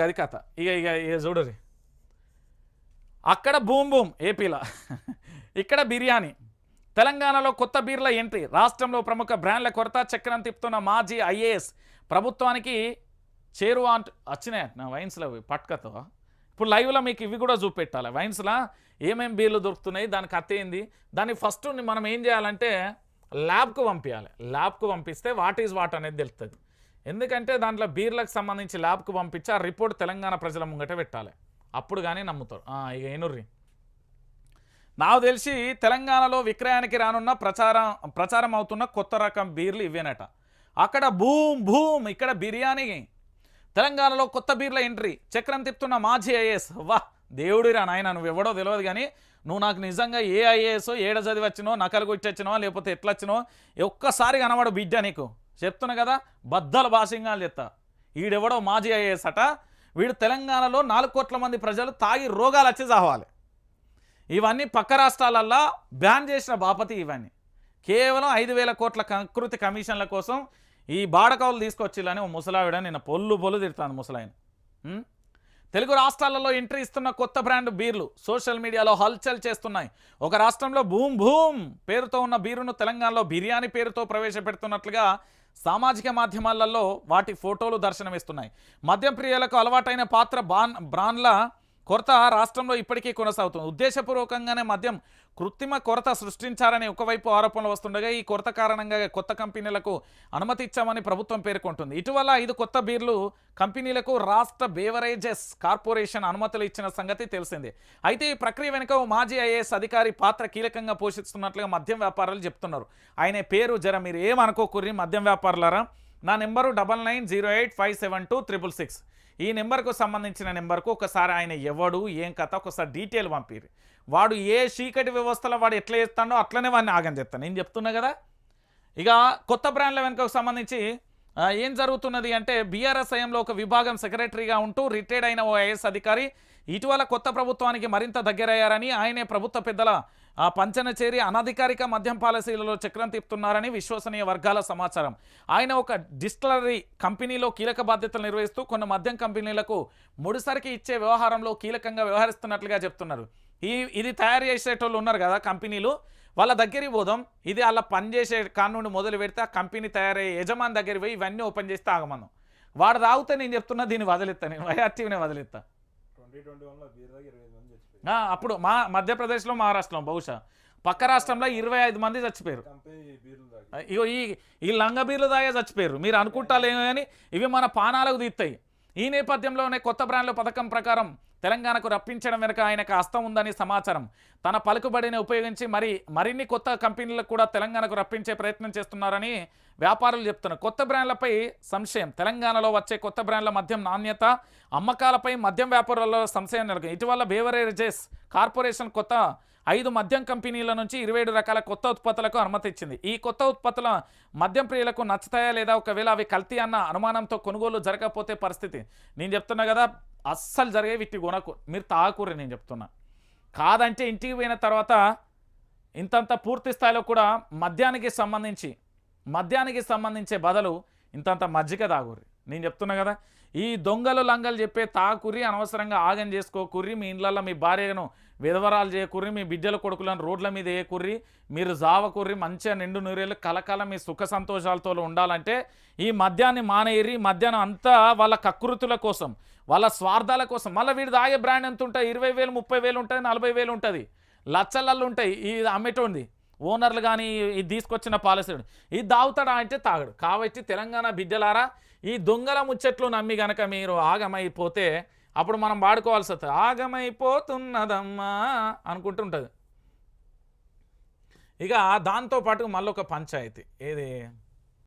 గది కథ ఇక ఇక ఇక చూడరి అక్కడ బూమ్ బూమ్ ఏపీలో. ఇక్కడ బిర్యానీ. తెలంగాణలో కొత్త బీర్ల ఎంట్రీ. రాష్ట్రంలో ప్రముఖ బ్రాండ్ల కొరత చక్రం తిప్పుతున్న మాజీ ఐఏఎస్. ప్రభుత్వానికి చేరువ అంట వచ్చినాయి నా వైన్స్లో పట్కతో. ఇప్పుడు లైవ్లో మీకు ఇవి కూడా చూపెట్టాలి. వైన్స్లో ఏమేమి బీర్లు దొరుకుతున్నాయి? దానికి అత్త ఏంది? దాన్ని ఫస్ట్ మనం ఏం చేయాలంటే ల్యాబ్కు పంపించాలి ల్యాబ్కు పంపిస్తే వాట్ ఈజ్ వాట్ అనేది తెలుస్తుంది ఎందుకంటే దాంట్లో బీర్లకు సంబంధించి ల్యాబ్కు పంపించి ఆ రిపోర్ట్ తెలంగాణ ప్రజల ముంగట పెట్టాలి. అప్పుడు కానీ నమ్ముతారు. ఇక ఏనుర్రి. నాకు తెలిసి తెలంగాణలో విక్రయానికి రానున్న ప్రచారం ప్రచారం అవుతున్న కొత్త రకం బీర్లు ఇవేనట అక్కడ భూమ్ భూమ్ ఇక్కడ బిర్యానీ. తెలంగాణలో కొత్త బీర్ల ఎంట్రీ. చక్రం తిప్పుతున్న మాజీ ఐఏఎస్. వా దేవుడిరా నాయన నువ్వు ఎవడో తెలియదు కానీ నువ్వు నాకు నిజంగా ఏ ఐఏఎస్ ఏడ చదివి వచ్చినో నకలు కొట్టి వచ్చినో లేకపోతే ఎట్లా వచ్చినో ఒక్కసారి కనబడు బిడ్డ నీకు. చెప్తున్నా కదా బద్దలు భాషంగాలు చెప్తా. వీడెవడో మాజీ ఐఏఎస్ అట వీడు తెలంగాణలో నాలుగు కోట్ల మంది ప్రజలు తాగి రోగాలు వచ్చి చావాలి. ఇవన్నీ పక్క రాష్ట్రాలల్లో బ్యాన్ చేసిన బాపతి ఇవన్నీ. కేవలం ఐదు వేల కోట్ల కంకృతి కమిషన్ల కోసం ఈ బాడకవులు తీసుకొచ్చిల్లని ఓ ముసలావిడ నిన్న పొల్లు పొల్లు తిడుతుంది ముసలాయన. తెలుగు రాష్ట్రాలలో ఎంట్రీ ఇస్తున్న కొత్త బ్రాండ్ బీర్లు సోషల్ మీడియాలో హల్చల్ చేస్తున్నాయి. ఒక రాష్ట్రంలో భూమ్ భూమ్ పేరుతో ఉన్న బీరును తెలంగాణలో బిర్యానీ పేరుతో ప్రవేశపెడుతున్నట్లుగా సామాజిక మాధ్యమాలలో వాటి ఫోటోలు దర్శనమిస్తున్నాయి. మద్యం ప్రియులకు అలవాటైన పాత్ర బాన్ బ్రాండ్ల కొరత రాష్ట్రంలో ఇప్పటికీ కొనసాగుతుంది. ఉద్దేశపూర్వకంగానే మద్యం కృత్రిమ కొరత సృష్టించారని ఒకవైపు ఆరోపణలు వస్తుండగా ఈ కొరత కారణంగా కొత్త కంపెనీలకు అనుమతి ఇచ్చామని ప్రభుత్వం పేర్కొంటుంది. ఇటీవల ఐదు కొత్త బీర్లు కంపెనీలకు రాష్ట్ర బేవరేజెస్ కార్పొరేషన్ అనుమతులు ఇచ్చిన సంగతి తెలిసిందే. అయితే ఈ ప్రక్రియ వెనుక మాజీ ఐఏఎస్ అధికారి పాత్ర కీలకంగా పోషిస్తున్నట్లుగా మద్యం వ్యాపారులు చెప్తున్నారు. ఆయన పేరు జర మీరు ఏమనుకోకుర్రి మద్యం వ్యాపారులారా? నా number double nine zero eight five seven two triple six. ఈ నెంబర్కు సంబంధించిన నెంబర్కు ఒకసారి ఆయన ఎవడు ఏం కథ ఒకసారి డీటెయిల్ పంపిరు వాడు ఏ చీకటి వ్యవస్థలో వాడు ఎట్లా చేస్తాడో అట్లనే వాడిని ఆగం చెప్తాను నేను చెప్తున్నా కదా? ఇక కొత్త బ్రాండ్ల వెనుకకు సంబంధించి ఏం జరుగుతున్నది అంటే బీఆర్ఎస్ ఐఎంలో ఒక విభాగం సెక్రటరీగా ఉంటూ రిటైర్డ్ అయిన ఓ ఐఎస్ అధికారి ఇటీవల కొత్త ప్రభుత్వానికి మరింత దగ్గరయ్యారని ఆయనే ప్రభుత్వ పెద్దల ఆ పంచన చేరి అనధికారిక మద్యం పాలసీలలో చక్రం తిప్పుతున్నారని విశ్వసనీయ వర్గాల సమాచారం. ఆయన ఒక డిస్టిలరీ కంపెనీలో కీలక బాధ్యతలు నిర్వహిస్తూ కొన్ని మద్యం కంపెనీలకు ముడిసరికి ఇచ్చే వ్యవహారంలో కీలకంగా వ్యవహరిస్తున్నట్లుగా చెప్తున్నారు. ఈ ఇది తయారు చేసేటోళ్ళు ఉన్నారు కదా కంపెనీలు. వాళ్ళ దగ్గరికి పోదాం. ఇది అలా పనిచేసే కానుండి మొదలు పెడితే ఆ కంపెనీ తయారయ్యే యజమాని దగ్గరికి పోయి ఇవన్నీ ఓపెన్ చేస్తే ఆగమన్నాం వాడు తాగితే నేను చెప్తున్నా దీన్ని వదిలేస్తా నేను. వైఆర్టీవీనే వదిలేస్తా అప్పుడు మా మధ్యప్రదేశ్లో మహారాష్ట్రలో బహుశా. పక్క రాష్ట్రంలో ఇరవై ఐదు మంది చచ్చిపోయారు. ఇగో ఈ ఈ లంగ బీర్లు తాగే చచ్చిపోయారు. మీరు అనుకుంటాలేమో కానీ ఇవి మన పానాలకు తీస్తాయి. ఈ నేపథ్యంలోనే కొత్త బ్రాండ్ల పథకం ప్రకారం తెలంగాణకు రప్పించడం వెనుక ఆయనకు హస్తం ఉందని సమాచారం. తన పలుకుబడిని ఉపయోగించి మరి మరిన్ని కొత్త కంపెనీలకు కూడా తెలంగాణకు రప్పించే ప్రయత్నం చేస్తున్నారని వ్యాపారులు చెప్తున్నారు. కొత్త బ్రాండ్లపై సంశయం. తెలంగాణలో వచ్చే కొత్త బ్రాండ్ల మద్యం నాణ్యత అమ్మకాలపై మద్యం వ్యాపారులలో సంశయం నెలకొంది. ఇటీవల బేవరేజెస్ కార్పొరేషన్ కొత్త ఐదు మద్యం కంపెనీల నుంచి ఇరవై రకాల కొత్త ఉత్పత్తులకు అనుమతి ఇచ్చింది. ఈ కొత్త ఉత్పత్తుల మద్యం ప్రియులకు నచ్చుతాయా లేదా ఒకవేళ అవి కల్తీ అన్న అనుమానంతో కొనుగోలు జరగకపోతే పరిస్థితి. నేను చెప్తున్నా కదా అస్సలు జరిగే వీటి కొనకు. మీరు తాగకూరే నేను చెప్తున్నా. కాదంటే ఇంటికి పోయిన తర్వాత ఇంతంత పూర్తి స్థాయిలో కూడా మద్యానికి సంబంధించి మద్యానికి సంబంధించే బదులు ఇంతంత మజ్జిగ తాగుర్రి. నేను చెప్తున్నా కదా ఈ దొంగలు లంగలు చెప్పే తాకురి అనవసరంగా ఆగం చేసుకోకుర్రి. మీ ఇళ్ళల్లో మీ భార్యను విధవరాలు చేయకుర్రి మీ బిడ్డల కొడుకులను రోడ్ల మీద వేయకుర్రి మీరు జావకుర్రి మంచిగా నిండు నూరేళ్ళు కలకాల మీ సుఖ సంతోషాలతో ఉండాలంటే ఈ మద్యాన్ని మానేయరి మధ్యాహ్నం అంతా వాళ్ళ కకృతుల కోసం వాళ్ళ స్వార్థాల కోసం. మళ్ళీ వీడు తాగే బ్రాండ్ ఎంత ఉంటుంది ఇరవై వేలు ముప్పై వేలు ఉంటుంది నలభై వేలు ఉంటుంది. లచ్చలల్లు ఉంటాయి ఇది అమ్మేటోంది ఓనర్లు కానీ ఇది తీసుకొచ్చిన పాలసీలు ఇది తాగుతాడా అంటే తాగడు. కాబట్టి తెలంగాణ బిడ్డలారా ఈ దొంగల ముచ్చట్లు నమ్మి గనక మీరు ఆగమైపోతే అప్పుడు మనం వాడుకోవాల్సి వస్తుంది. ఆగమైపోతున్నదమ్మా అనుకుంటుంటుంది. ఇక దాంతో పాటు మళ్ళీ ఒక పంచాయతీ. ఏది?